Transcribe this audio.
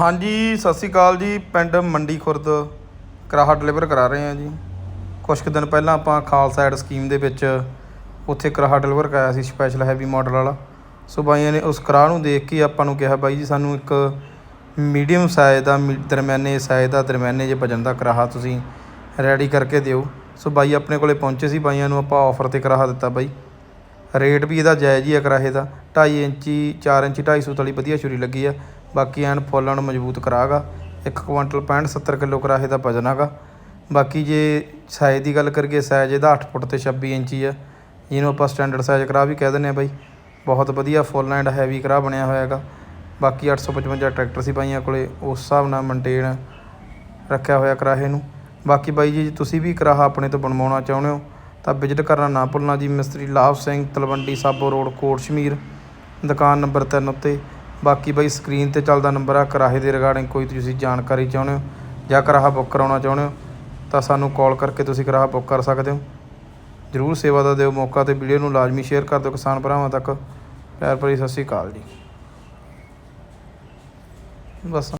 ਹਾਂਜੀ, ਸਤਿ ਸ਼੍ਰੀ ਅਕਾਲ ਜੀ। ਪਿੰਡ ਮੰਡੀ ਖੁਰਦ ਕਰਾਹਾ ਡਿਲੀਵਰ ਕਰਾ ਰਹੇ ਹਾਂ ਜੀ। ਕੁਝ ਕੁ ਦਿਨ ਪਹਿਲਾਂ ਆਪਾਂ ਖਾਲਸਾ ਐਡ ਸਕੀਮ ਦੇ ਵਿੱਚ ਉੱਥੇ ਕਰਾਹਾ ਡਿਲੀਵਰ ਕਰਾਇਆ ਸੀ, ਸਪੈਸ਼ਲ ਹੈਵੀ ਮਾਡਲ ਵਾਲਾ। ਸੋ ਬਾਈਆਂ ਨੇ ਉਸ ਕਰਾਹ ਨੂੰ ਦੇਖ ਕੇ ਆਪਾਂ ਨੂੰ ਕਿਹਾ, ਬਾਈ ਜੀ, ਸਾਨੂੰ ਇੱਕ ਮੀਡੀਅਮ ਸਾਈਜ਼ ਦਾ, ਮੀ- ਦਰਮਿਆਨੇ ਸਾਈਜ਼ ਦਾ, ਦਰਮਿਆਨੇ ਜੇ ਵਜਨ ਦਾ ਕਰਾਹਾ ਤੁਸੀਂ ਰੈਡੀ ਕਰਕੇ ਦਿਓ। ਸੋ ਬਾਈ ਆਪਣੇ ਕੋਲੇ ਪਹੁੰਚੇ ਸੀ, ਬਾਈਆਂ ਨੂੰ ਆਪਾਂ ਆਫਰ ਤੇ ਕਰਾਹਾ ਦਿੱਤਾ ਬਾਈ। ਰੇਟ ਵੀ ਇਹਦਾ ਜਾਇਜ਼ ਹੀ ਆ ਕਰਾਹੇ ਦਾ। 2.5 ਇੰਚੀ 4 ਇੰਚੀ 250 ਤਲੀ ਵਧੀਆ ਛੁਰੀ ਲੱਗੀ ਆ। ਬਾਕੀ ਐਨ ਫੁੱਲ ਐਨ ਮਜ਼ਬੂਤ ਕਰਾਗਾ 1 ਕੁਆਂਟਲ 65 70 ਕਿਲੋ ਕਰਾਹੇ ਦਾ ਵਜਨ ਹੈਗਾ। ਬਾਕੀ ਜੇ ਸਾਈਜ਼ ਦੀ ਗੱਲ ਕਰੀਏ ਸਾਈਜ਼ ਇਹਦਾ 8 ਫੁੱਟ ਤੇ 26 ਇੰਚੀ ਆ। ਜਿਹਨੂੰ ਆਪਾਂ ਸਟੈਂਡਰਡ ਸਾਈਜ਼ ਕਰਾ ਵੀ ਕਹਿ ਦਿੰਦੇ ਆ ਬਾਈ। ਬਹੁਤ ਵਧੀਆ ਫੁੱਲ ਐਂਡ ਹੈਵੀ ਕਰਾ ਬਣਿਆ ਹੋਇਆ ਹੈਗਾ। ਬਾਕੀ 855 ਟਰੈਕਟਰ ਸੀ ਬਾਈਆਂ ਕੋਲੇ। ਉਸ ਹਿਸਾਬ ਨਾਲ ਮੇਨਟੇਨ ਰੱਖਿਆ ਹੋਇਆ ਕਰਾਹੇ ਨੂੰ। ਬਾਕੀ ਬਾਈ ਜੀ, ਤੁਸੀਂ ਵੀ ਕਰਾਹਾ ਆਪਣੇ ਤੋਂ ਬਣਵਾਉਣਾ ਚਾਹੁੰਦੇ ਹੋ ਤਾਂ ਵਿਜ਼ਿਟ ਕਰਨਾ ਨਾ ਭੁੱਲਣਾ ਜੀ, ਮਿਸਤਰੀ ਲਾਭ ਸਿੰਘ, ਤਲਵੰਡੀ ਸਾਬੋ ਰੋਡ, ਕੋਟ ਸ਼ਮੀਰ। ਦੁਕਾਨ ਨੰਬਰ 3 ਉੱਤੇ। ਬਾਕੀ ਬਾਈ ਸਕਰੀਨ ਤੇ ਚੱਲਦਾ ਨੰਬਰ ਆ ਕਰਾਹੇ ਦੇ ਰਿਗਾਰਡਿੰਗ ਕੋਈ ਤੁਸੀਂ ਜਾਣਕਾਰੀ ਚਾਹੁੰਦੇ ਹੋ ਜਾਂ ਕਰਾਹਾ ਬੁੱਕ ਕਰਾਉਣਾ ਚਾਹੁੰਦੇ ਹੋ, ਤਾਂ ਸਾਨੂੰ ਕਾਲ ਕਰਕੇ ਤੁਸੀਂ ਕਰਾਹਾ ਬੁੱਕ ਕਰ ਸਕਦੇ ਹੋ। ਜਰੂਰ ਸੇਵਾ ਦਾ ਦਿਓ ਮੌਕਾ ਤੇ ਵੀਡੀਓ ਨੂੰ ਲਾਜ਼ਮੀ ਸ਼ੇਅਰ ਕਰ ਦਿਓ ਕਿਸਾਨ ਭਰਾਵਾਂ ਤੱਕ। ਪਿਆਰ ਭਰੀ ਸਤਿ ਸ਼੍ਰੀ ਅਕਾਲ ਜੀ। ਬਸ